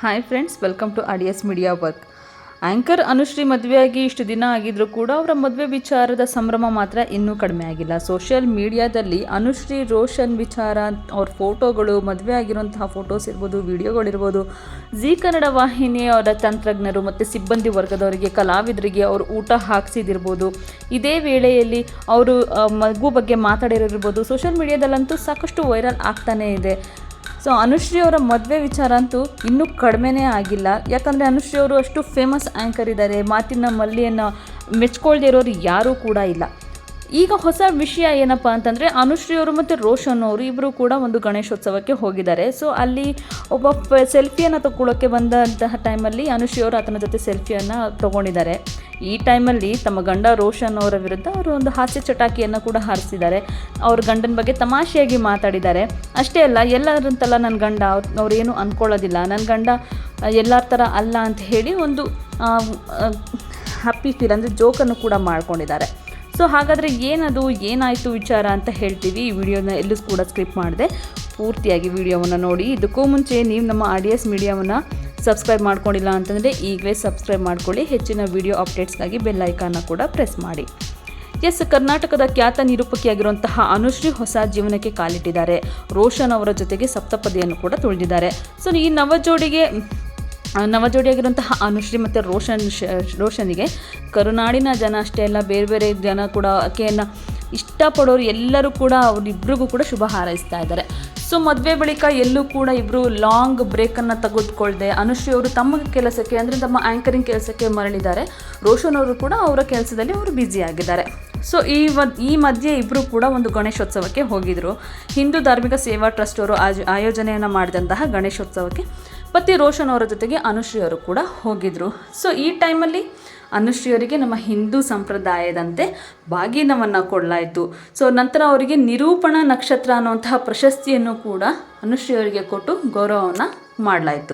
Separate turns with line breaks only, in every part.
Hi friends welcome to ಆಡಿಯಸ್ media work anchor Anushree ಮದುವೆಯಾಗಿ ಇಷ್ಟು ದಿನ ಆಗಿದ್ರೂ ಕೂಡ ಅವರ ಮದುವೆ ವಿಚಾರದ ಸಂಭ್ರಮ ಮಾತ್ರ ಇನ್ನೂ ಕಡಿಮೆ ಆಗಿಲ್ಲ. ಸೋಷಿಯಲ್ ಮೀಡಿಯಾದಲ್ಲಿ ಅನುಶ್ರೀ ರೋಷನ್ ವಿಚಾರ, ಅವ್ರ ಫೋಟೋಗಳು, ಮದುವೆ ಆಗಿರುವಂತಹ ಫೋಟೋಸ್ ಇರ್ಬೋದು ವಿಡಿಯೋಗಳಿರ್ಬೋದು ಜಿ ಕನ್ನಡ ವಾಹಿನಿ ಅವರ ತಂತ್ರಜ್ಞರು ಮತ್ತು ಸಿಬ್ಬಂದಿ ವರ್ಗದವರಿಗೆ, ಕಲಾವಿದರಿಗೆ ಅವರು ಊಟ ಹಾಕ್ಸಿದಿರ್ಬೋದು. ಇದೇ ವೇಳೆಯಲ್ಲಿ ಅವರು ಮಗು ಬಗ್ಗೆ ಮಾತಾಡಿರೋರ್ಬೋದು ಸೋಷಿಯಲ್ ಮೀಡಿಯಾದಲ್ಲಂತೂ ಸಾಕಷ್ಟು ವೈರಲ್ ಆಗ್ತಾನೇ ಇದೆ. ಸೊ ಅನುಶ್ರೀ ಅವರ ಮದುವೆ ವಿಚಾರ ಅಂತೂ ಇನ್ನೂ ಕಡಿಮೆನೇ ಆಗಿಲ್ಲ. ಯಾಕಂದರೆ ಅನುಶ್ರೀ ಅವರು ಅಷ್ಟು ಫೇಮಸ್ ಆ್ಯಂಕರ್ ಇದ್ದಾರೆ. ಮಾತಿನ ಮಲ್ಲಿಯನ್ನು ಮೆಚ್ಕೊಳ್ದೇ ಇರೋರು ಯಾರೂ ಕೂಡ ಇಲ್ಲ. ಈಗ ಹೊಸ ವಿಷಯ ಏನಪ್ಪ ಅಂತಂದರೆ ಅನುಶ್ರೀ ಅವರು ಮತ್ತು ರೋಷನ್ ಅವರು ಇಬ್ಬರು ಕೂಡ ಒಂದು ಗಣೇಶೋತ್ಸವಕ್ಕೆ ಹೋಗಿದ್ದಾರೆ. ಸೊ ಅಲ್ಲಿ ಒಬ್ಬ ಸೆಲ್ಫಿಯನ್ನು ತಗೊಳ್ಳೋಕ್ಕೆ ಬಂದಂತಹ ಟೈಮಲ್ಲಿ ಅನುಶ್ರೀ ಅವರು ಆತನ ಜೊತೆ ಸೆಲ್ಫಿಯನ್ನು ತಗೊಂಡಿದ್ದಾರೆ. ಈ ಟೈಮಲ್ಲಿ ತಮ್ಮ ಗಂಡ ರೋಷನ್ ಅವರ ವಿರುದ್ಧ ಅವರು ಒಂದು ಹಾಸ್ಯ ಚಟಾಕಿಯನ್ನು ಕೂಡ ಹಾರಿಸಿದ್ದಾರೆ. ಅವ್ರ ಗಂಡನ ಬಗ್ಗೆ ತಮಾಷೆಯಾಗಿ ಮಾತಾಡಿದ್ದಾರೆ. ಅಷ್ಟೇ ಅಲ್ಲ, ಎಲ್ಲರಂತಲ್ಲ ನನ್ನ ಗಂಡ ಅವ್ರು ಅವ್ರೇನು ಅಂದ್ಕೊಳ್ಳೋದಿಲ್ಲ ನನ್ನ ಗಂಡ ಎಲ್ಲರ ಥರ ಅಲ್ಲ ಅಂತ ಹೇಳಿ ಒಂದು ಹ್ಯಾಪಿ ಫೀಲ್ ಅಂದರೆ ಜೋಕನ್ನು ಕೂಡ ಮಾಡ್ಕೊಂಡಿದ್ದಾರೆ. ಸೊ ಹಾಗಾದರೆ ಏನದು, ಏನಾಯಿತು ವಿಚಾರ ಅಂತ ಹೇಳ್ತೀವಿ. ಈ ವಿಡಿಯೋನ ಎಲ್ಲೂ ಕೂಡ ಸ್ಕಿಪ್ ಮಾಡಿದೆ. ಪೂರ್ತಿಯಾಗಿ ವಿಡಿಯೋವನ್ನು ನೋಡಿ. ಇದಕ್ಕೂ ಮುಂಚೆ ನೀವು ನಮ್ಮ ಆಡಿಯಸ್ ಮೀಡಿಯಾವನ್ನು ಸಬ್ಸ್ಕ್ರೈಬ್ ಮಾಡ್ಕೊಂಡಿಲ್ಲ ಅಂತಂದರೆ ಈಗಲೇ ಸಬ್ಸ್ಕ್ರೈಬ್ ಮಾಡ್ಕೊಳ್ಳಿ. ಹೆಚ್ಚಿನ ವಿಡಿಯೋ ಅಪ್ಡೇಟ್ಸ್ಗಾಗಿ ಬೆಲ್ ಐಕಾನ್ನ ಕೂಡ ಪ್ರೆಸ್ ಮಾಡಿ. ಎಸ್, ಕರ್ನಾಟಕದ ಖ್ಯಾತ ನಿರೂಪಕಿಯಾಗಿರುವಂತಹ ಅನುಶ್ರೀ ಹೊಸ ಜೀವನಕ್ಕೆ ಕಾಲಿಟ್ಟಿದ್ದಾರೆ. ರೋಷನ್ ಅವರ ಜೊತೆಗೆ ಸಪ್ತಪದಿಯನ್ನು ಕೂಡ ತುಳಿದಿದ್ದಾರೆ. ಸೊ ಈ ನವಜೋಡಿಗೆ ನವಜೋಡಿಯಾಗಿರುವಂತಹ ಅನುಶ್ರೀ ಮತ್ತು ರೋಷನ್ ರೋಷನಿಗೆ ಕರುನಾಡಿನ ಜನ ಅಷ್ಟೇ ಅಲ್ಲ, ಬೇರೆ ಬೇರೆ ಜನ ಕೂಡ ಆಕೆಯನ್ನು ಇಷ್ಟಪಡೋರು ಎಲ್ಲರೂ ಕೂಡ ಅವರಿಬ್ಬರಿಗೂ ಕೂಡ ಶುಭ ಹಾರೈಸ್ತಾ ಇದ್ದಾರೆ. ಸೊ ಮದುವೆ ಬಳಿಕ ಎಲ್ಲೂ ಕೂಡ ಇಬ್ಬರು ಲಾಂಗ್ ಬ್ರೇಕನ್ನು ತೆಗೆದುಕೊಳ್ಳದೆ ಅನುಶ್ರೀ ಅವರು ತಮ್ಮ ಕೆಲಸಕ್ಕೆ, ಅಂದರೆ ತಮ್ಮ ಆ್ಯಂಕರಿಂಗ್ ಕೆಲಸಕ್ಕೆ ಮರಳಿದ್ದಾರೆ. ರೋಷನ್ ಅವರು ಕೂಡ ಅವರ ಕೆಲಸದಲ್ಲಿ ಅವರು ಬ್ಯುಸಿ ಆಗಿದ್ದಾರೆ. ಸೊ ಈ ಈ ಮಧ್ಯೆ ಇಬ್ಬರು ಕೂಡ ಒಂದು ಗಣೇಶೋತ್ಸವಕ್ಕೆ ಹೋಗಿದ್ದರು ಹಿಂದೂ ಧಾರ್ಮಿಕ ಸೇವಾ ಟ್ರಸ್ಟ್ ಅವರು ಆಯೋಜನೆಯನ್ನು ಮಾಡಿದಂತಹ ಗಣೇಶೋತ್ಸವಕ್ಕೆ ಪತಿ ರೋಷನ್ ಅವರ ಜೊತೆಗೆ ಅನುಶ್ರೀ ಅವರು ಕೂಡ ಹೋಗಿದ್ರು. ಸೊ ಈ ಟೈಮಲ್ಲಿ ಅನುಶ್ರೀಯವರಿಗೆ ನಮ್ಮ ಹಿಂದೂ ಸಂಪ್ರದಾಯದಂತೆ ಬಾಗಿನವನ್ನು ಕೊಡಲಾಯಿತು. ಸೊ ನಂತರ ಅವರಿಗೆ ನಿರೂಪಣ ನಕ್ಷತ್ರ ಅನ್ನುವಂತಹ ಪ್ರಶಸ್ತಿಯನ್ನು ಕೂಡ ಅನುಶ್ರೀ ಅವರಿಗೆ ಕೊಟ್ಟು ಗೌರವವನ್ನು ಮಾಡಲಾಯಿತು.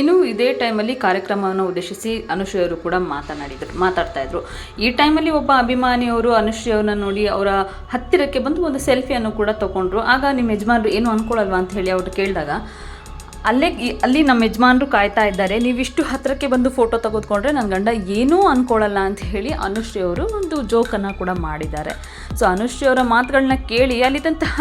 ಇನ್ನು ಇದೇ ಟೈಮಲ್ಲಿ ಕಾರ್ಯಕ್ರಮವನ್ನು ಉದ್ದೇಶಿಸಿ ಅನುಶ್ರೀ ಅವರು ಕೂಡ ಮಾತನಾಡಿದರು, ಮಾತಾಡ್ತಾ ಇದ್ರು. ಈ ಟೈಮಲ್ಲಿ ಒಬ್ಬ ಅಭಿಮಾನಿಯವರು ಅನುಶ್ರೀ ಅವ್ರನ್ನ ನೋಡಿ ಅವರ ಹತ್ತಿರಕ್ಕೆ ಬಂದು ಒಂದು ಸೆಲ್ಫಿಯನ್ನು ಕೂಡ ತಗೊಂಡ್ರು. ಆಗ ನಿಮ್ಮ ಯಜಮಾನರು ಏನು ಅನ್ಕೊಳ್ಳಲ್ವಾ ಅಂತ ಹೇಳಿ ಅವ್ರು ಕೇಳಿದಾಗ ಅಲ್ಲೇ ಅಲ್ಲಿ ನಮ್ಮ ಯಜಮಾನರು ಕಾಯ್ತಾ ಇದ್ದಾರೆ. ನೀವಿಷ್ಟು ಹತ್ತಿರಕ್ಕೆ ಬಂದು ಫೋಟೋ ತೆಗೆದುಕೊಂಡ್ರೆ ನನ್ನ ಗಂಡ ಏನೂ ಅನ್ಕೊಳ್ಳಲ್ಲ ಅಂತ ಹೇಳಿ ಅನುಶ್ರೀ ಅವರು ಒಂದು ಜೋಕನ್ನು ಕೂಡ ಮಾಡಿದ್ದಾರೆ. ಸೊ ಅನುಶ್ರೀ ಅವರ ಮಾತುಗಳನ್ನ ಕೇಳಿ ಅಲ್ಲಿದ್ದಂತಹ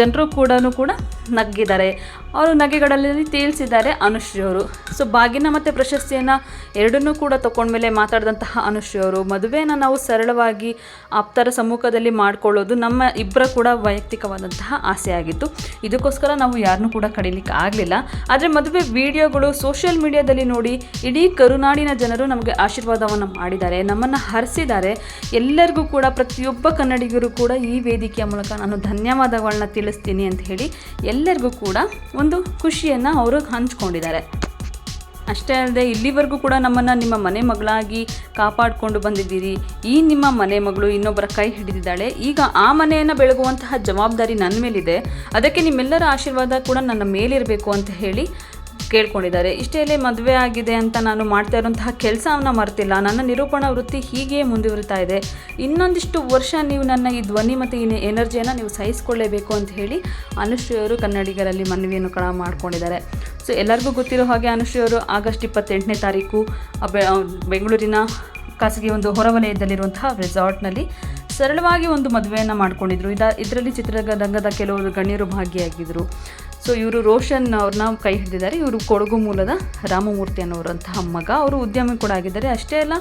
ಜನರು ಕೂಡ ಕೂಡ ನಗ್ಗಿದ್ದಾರೆ. ಅವರು ನಗೆಗಳಲ್ಲಿ ತೇಲ್ಸಿದ್ದಾರೆ ಅನುಶ್ರೀ ಅವರು. ಸೊ ಬಾಗಿನ ಮತ್ತು ಪ್ರಶಸ್ತಿಯನ್ನು ಎರಡನ್ನೂ ಕೂಡ ತಗೊಂಡ್ಮೇಲೆ ಮಾತಾಡಿದಂತಹ ಅನುಶ್ರೀ ಅವರು. ಮದುವೆಯನ್ನು ನಾವು ಸರಳವಾಗಿ ಆಪ್ತರ ಸಮ್ಮುಖದಲ್ಲಿ ಮಾಡ್ಕೊಳ್ಳೋದು ನಮ್ಮ ಇಬ್ಬರ ಕೂಡ ವೈಯಕ್ತಿಕವಾದಂತಹ ಆಸೆ ಆಗಿತ್ತು ಇದಕ್ಕೋಸ್ಕರ ನಾವು ಯಾರನ್ನೂ ಕೂಡ ಕಡಿಲಿಕ್ಕೆ ಆಗಲಿಲ್ಲ. ಆದರೆ ಮದುವೆ ವಿಡಿಯೋಗಳು ಸೋಷಿಯಲ್ ಮೀಡಿಯಾದಲ್ಲಿ ನೋಡಿ ಇಡೀ ಕರುನಾಡಿನ ಜನರು ನಮಗೆ ಆಶೀರ್ವಾದವನ್ನು ಮಾಡಿದ್ದಾರೆ, ನಮ್ಮನ್ನು ಹರಿಸಿದ್ದಾರೆ. ಎಲ್ಲರಿಗೂ ಕೂಡ ಪ್ರತಿಯೊಬ್ಬ ಕನ್ನಡಿಗರು ಕೂಡ ಈ ವೇದಿಕೆಯ ಮೂಲಕ ನಾನು ಧನ್ಯವಾದಗಳನ್ನ ತಿಳಿಸ್ತೀನಿ ಅಂತ ಹೇಳಿ ಎಲ್ಲರಿಗೂ ಕೂಡ ಒಂದು ಖುಷಿಯನ್ನು ಅವರು ಹಂಚ್ಕೊಂಡಿದ್ದಾರೆ. ಅಷ್ಟೇ ಅಲ್ಲದೆ ಇಲ್ಲಿವರೆಗೂ ಕೂಡ ನಮ್ಮನ್ನು ನಿಮ್ಮ ಮನೆ ಮಗಳಾಗಿ ಕಾಪಾಡಿಕೊಂಡು ಬಂದಿದ್ದೀರಿ. ಈ ನಿಮ್ಮ ಮನೆ ಮಗಳು ಇನ್ನೊಬ್ಬರ ಕೈ ಹಿಡಿದಿದ್ದಾಳೆ. ಈಗ ಆ ಮನೆಯನ್ನು ಬೆಳಗುವಂತಹ ಜವಾಬ್ದಾರಿ ನನ್ನ ಮೇಲಿದೆ. ಅದಕ್ಕೆ ನಿಮ್ಮೆಲ್ಲರ ಆಶೀರ್ವಾದ ಕೂಡ ನನ್ನ ಮೇಲಿರಬೇಕು ಅಂತ ಹೇಳಿ ಕೇಳ್ಕೊಂಡಿದ್ದಾರೆ. ಇಷ್ಟೇ ಮದುವೆ ಆಗಿದೆ ಅಂತ ನಾನು ಮಾಡ್ತಾ ಇರುವಂತಹ ಕೆಲಸವನ್ನು ಮರ್ತಿಲ್ಲ. ನನ್ನ ನಿರೂಪಣಾ ವೃತ್ತಿ ಹೀಗೆ ಮುಂದುವರಿತಾ ಇದೆ. ಇನ್ನೊಂದಿಷ್ಟು ವರ್ಷ ನೀವು ನನ್ನ ಈ ಧ್ವನಿ ಮತ್ತು ಈ ಎನರ್ಜಿಯನ್ನು ನೀವು ಸಹಿಸಿಕೊಳ್ಳೇಬೇಕು ಅಂತ ಹೇಳಿ ಅವರು ಕನ್ನಡಿಗರಲ್ಲಿ ಮನವಿಯನ್ನು ಕೂಡ ಮಾಡ್ಕೊಂಡಿದ್ದಾರೆ. ಸೊ, ಎಲ್ಲರಿಗೂ ಗೊತ್ತಿರೋ ಹಾಗೆ ಅವರು ಆಗಸ್ಟ್ ಇಪ್ಪತ್ತೆಂಟನೇ ತಾರೀಕು ಬೆಂಗಳೂರಿನ ಖಾಸಗಿ ಒಂದು ಹೊರವಲಯದಲ್ಲಿರುವಂತಹ ರೆಸಾರ್ಟ್ನಲ್ಲಿ ಸರಳವಾಗಿ ಒಂದು ಮದುವೆಯನ್ನು ಮಾಡ್ಕೊಂಡಿದ್ರು. ಇದ, ಇದರಲ್ಲಿ ಚಿತ್ರರಂಗದ ಕೆಲವರು ಗಣ್ಯರು ಭಾಗಿಯಾಗಿದ್ದರು ಸೊ ಇವರು ರೋಷನ್ ಅವ್ರನ್ನ ಕೈ ಹಿಡಿದಿದ್ದಾರೆ. ಇವರು ಕೊಡಗು ಮೂಲದ ರಾಮಮೂರ್ತಿ ಅನ್ನೋರಂತಹ ಮಗ. ಅವರು ಉದ್ಯಮಿ ಕೂಡ ಆಗಿದ್ದಾರೆ. ಅಷ್ಟೇ ಅಲ್ಲ,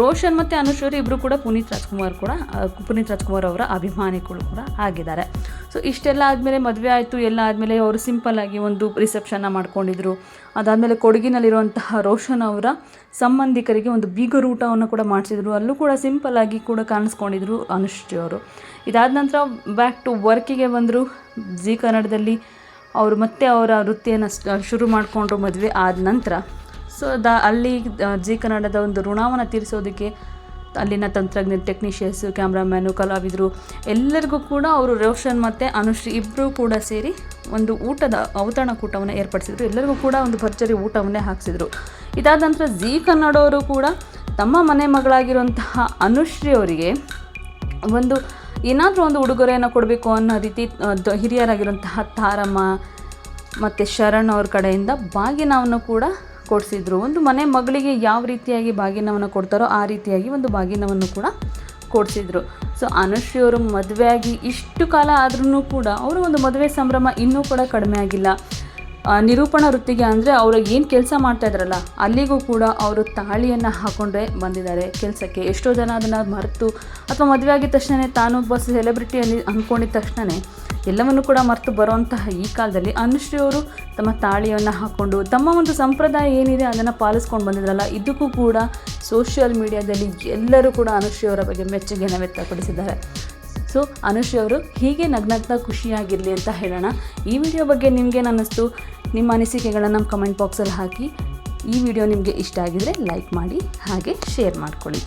ರೋಷನ್ ಮತ್ತು ಅನುಶ್ವರಿ ಇಬ್ಬರು ಕೂಡ ಪುನೀತ್ ರಾಜ್ಕುಮಾರ್ ಕೂಡ ಪುನೀತ್ ರಾಜ್ಕುಮಾರ್ ಅವರ ಅಭಿಮಾನಿಗಳು ಕೂಡ ಆಗಿದ್ದಾರೆ. ಸೊ ಇಷ್ಟೆಲ್ಲ ಆದಮೇಲೆ ಮದುವೆ ಆಯಿತು. ಎಲ್ಲ ಆದಮೇಲೆ ಅವರು ಸಿಂಪಲ್ಲಾಗಿ ಒಂದು ರಿಸೆಪ್ಷನ್ನ ಮಾಡ್ಕೊಂಡಿದ್ರು. ಅದಾದಮೇಲೆ ಕೊಡಗಿನಲ್ಲಿರುವಂತಹ ರೋಷನ್ ಅವರ ಸಂಬಂಧಿಕರಿಗೆ ಒಂದು ಬೀಗರು ಊಟವನ್ನು ಕೂಡ ಮಾಡಿಸಿದ್ರು. ಅಲ್ಲೂ ಕೂಡ ಸಿಂಪಲ್ಲಾಗಿ ಕೂಡ ಕಾಣಿಸ್ಕೊಂಡಿದ್ರು ಅನುಶ್ರೀ ಅವರು. ಇದಾದ ನಂತರ ಬ್ಯಾಕ್ ಟು ವರ್ಕಿಗೆ ಬಂದರು. ಜಿ ಕನ್ನಡದಲ್ಲಿ ಅವರು ಮತ್ತೆ ಅವರ ವೃತ್ತಿಯನ್ನು ಶುರು ಮಾಡಿಕೊಂಡ್ರು ಮದುವೆ ಆದ ನಂತರ. ಸೊ ದ, ಅಲ್ಲಿ ಜಿ ಕನ್ನಡದ ಒಂದು ಋಣವನ್ನು ತೀರಿಸೋದಕ್ಕೆ ಅಲ್ಲಿನ ತಂತ್ರಜ್ಞ ಟೆಕ್ನಿಷಿಯನ್ಸು ಕ್ಯಾಮ್ರಾಮ್ಯಾನು ಕಲಾವಿದರು ಎಲ್ಲರಿಗೂ ಕೂಡ ಅವರು ರೋಷನ್ ಮತ್ತು ಅನುಶ್ರೀ ಇಬ್ಬರೂ ಕೂಡ ಸೇರಿ ಒಂದು ಊಟದ ಔತಣಕೂಟವನ್ನು ಏರ್ಪಡಿಸಿದ್ರು. ಎಲ್ಲರಿಗೂ ಕೂಡ ಒಂದು ಭರ್ಜರಿ ಊಟವನ್ನೇ ಹಾಕಿಸಿದ್ರು. ಇದಾದ ನಂತರ ಜಿ ಕನ್ನಡವರು ಕೂಡ ತಮ್ಮ ಮನೆ ಮಗಳಾಗಿರುವಂತಹ ಅನುಶ್ರೀ ಅವರಿಗೆ ಒಂದು ಏನಾದರೂ ಒಂದು ಉಡುಗೊರೆಯನ್ನು ಕೊಡಬೇಕು ಅನ್ನೋ ರೀತಿ ಹಿರಿಯರಾಗಿರುವಂತಹ ತಾರಮ್ಮ ಮತ್ತು ಶರಣ್ ಅವ್ರ ಕಡೆಯಿಂದ ಬಾಗಿನವನ್ನು ಕೂಡ ಕೊಡಿಸಿದ್ರು. ಒಂದು ಮನೆ ಮಗಳಿಗೆ ಯಾವ ರೀತಿಯಾಗಿ ಬಾಗಿನವನ್ನು ಕೊಡ್ತಾರೋ ಆ ರೀತಿಯಾಗಿ ಒಂದು ಬಾಗಿನವನ್ನು ಕೂಡ ಕೊಡಿಸಿದ್ರು. ಸೊ ಅನುಶ್ರೀಯವರು ಮದುವೆಯಾಗಿ ಇಷ್ಟು ಕಾಲ ಆದ್ರೂ ಕೂಡ ಅವರು ಒಂದು ಮದುವೆ ಸಂಭ್ರಮ ಇನ್ನೂ ಕೂಡ ಕಡಿಮೆ ಆಗಿಲ್ಲ. ನಿರೂಪಣಾ ವೃತ್ತಿಗೆ ಅಂದರೆ ಅವರು ಏನು ಕೆಲಸ ಮಾಡ್ತಾ ಇದ್ರಲ್ಲ, ಅಲ್ಲಿಗೂ ಕೂಡ ಅವರು ತಾಳಿಯನ್ನು ಹಾಕೊಂಡೇ ಬಂದಿದ್ದಾರೆ ಕೆಲಸಕ್ಕೆ. ಎಷ್ಟೋ ಜನ ಅದನ್ನು ಮರೆತು ಅಥವಾ ಮದುವೆ ಆಗಿದ ತಕ್ಷಣ ತಾನೊಬ್ಬ ಸೆಲೆಬ್ರಿಟಿ ಅಲ್ಲಿ ಅಂದ್ಕೊಂಡಿದ್ದ ತಕ್ಷಣ ಎಲ್ಲವನ್ನು ಕೂಡ ಮರೆತು ಬರುವಂತಹ ಈ ಕಾಲದಲ್ಲಿ ಅನುಶ್ರೀಯವರು ತಮ್ಮ ತಾಳಿಯನ್ನು ಹಾಕ್ಕೊಂಡು ತಮ್ಮ ಒಂದು ಸಂಪ್ರದಾಯ ಏನಿದೆ ಅದನ್ನು ಪಾಲಿಸ್ಕೊಂಡು ಬಂದಿದ್ರಲ್ಲ, ಇದಕ್ಕೂ ಕೂಡ ಸೋಷಿಯಲ್ ಮೀಡಿಯಾದಲ್ಲಿ ಎಲ್ಲರೂ ಕೂಡ ಅನುಶ್ರೀಯವರ ಬಗ್ಗೆ ಮೆಚ್ಚುಗೆಯನ್ನು ವ್ಯಕ್ತಪಡಿಸಿದ್ದಾರೆ. ಸೊ ಅನುಶ್ರೀ ಅವರು ಹೀಗೆ ನಗ್ನಗ್ತಾ ಖುಷಿಯಾಗಿರಲಿ ಅಂತ ಹೇಳೋಣ. ಈ ವಿಡಿಯೋ ಬಗ್ಗೆ ನಿಮಗೆ ಅನ್ನಿಸ್ತು ನಿಮ್ಮ ಅನಿಸಿಕೆಗಳನ್ನು ಕಮೆಂಟ್ ಬಾಕ್ಸಲ್ಲಿ ಹಾಕಿ. ಈ ವಿಡಿಯೋ ನಿಮಗೆ ಇಷ್ಟ ಆಗಿದರೆ ಲೈಕ್ ಮಾಡಿ, ಹಾಗೆ ಶೇರ್ ಮಾಡ್ಕೊಳ್ಳಿ.